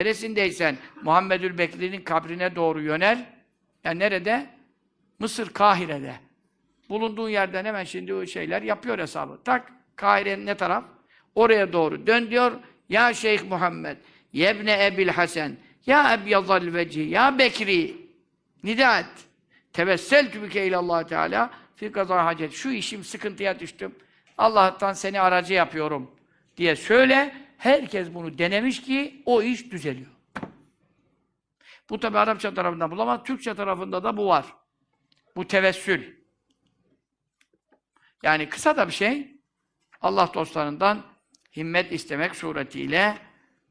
Neresindeysen Muhammedül Bekri'nin kabrine doğru yönel. Yani nerede? Mısır Kahire'de. Bulunduğun yerden hemen şimdi o şeyler yapıyor hesabı. Tak Kahire'nin ne taraf? Oraya doğru dön diyor. Ya Şeyh Muhammed, yebne Ebil Hasan, ya Ebyazal Veci, ya Bekri. Nida et. Tevesseltü bike ilallah Teala fi kaza hacet. Şu işim sıkıntıya düştüm. Allah'tan seni aracı yapıyorum diye söyle. Herkes bunu denemiş ki o iş düzeliyor. Bu tabi Arapça tarafından bulamaz. Türkçe tarafında da bu var. Bu tevessül. Yani kısa da bir şey. Allah dostlarından himmet istemek suretiyle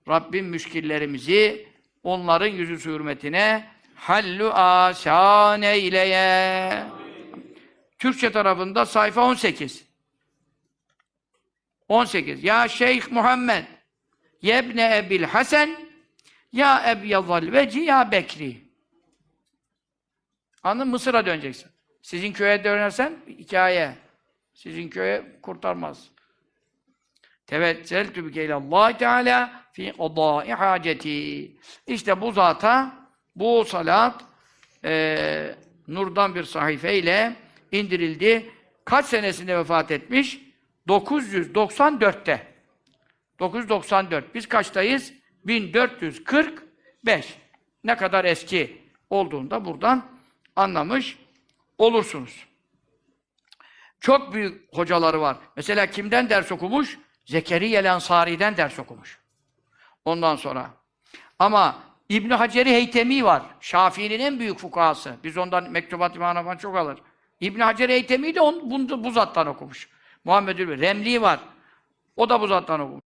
Rabbim müşkillerimizi onların yüzü hürmetine hallu asan eyleye. Türkçe tarafında sayfa 18. 18. Ya Şeyh Muhammed Yebne Ebil Hasan Ya Ebyazal Veci Ya Bekri Anladın mı? Mısır'a döneceksin. Sizin köye dönersen hikaye. Sizin köye kurtarmaz. Tevesseltü bike ilallah Teala fi qadâi haceti. İşte bu zata bu salat eee nurdan bir sayfeyle indirildi. Kaç senesinde vefat etmiş? 994'te. 994. Biz kaçtayız? 1445. Ne kadar eski olduğunda buradan anlamış olursunuz. Çok büyük hocaları var. Mesela kimden ders okumuş? Zekeriya Ensari'den ders okumuş. Ondan sonra. Ama İbn Haceri Heytemi var. Şafii'nin en büyük fukahası. Biz ondan mektubat imana falan çok alır. İbn Hacer Heytemi de on, bunu, bu zattan okumuş. Muhammedül Remli var. O da bu zattan okumuş.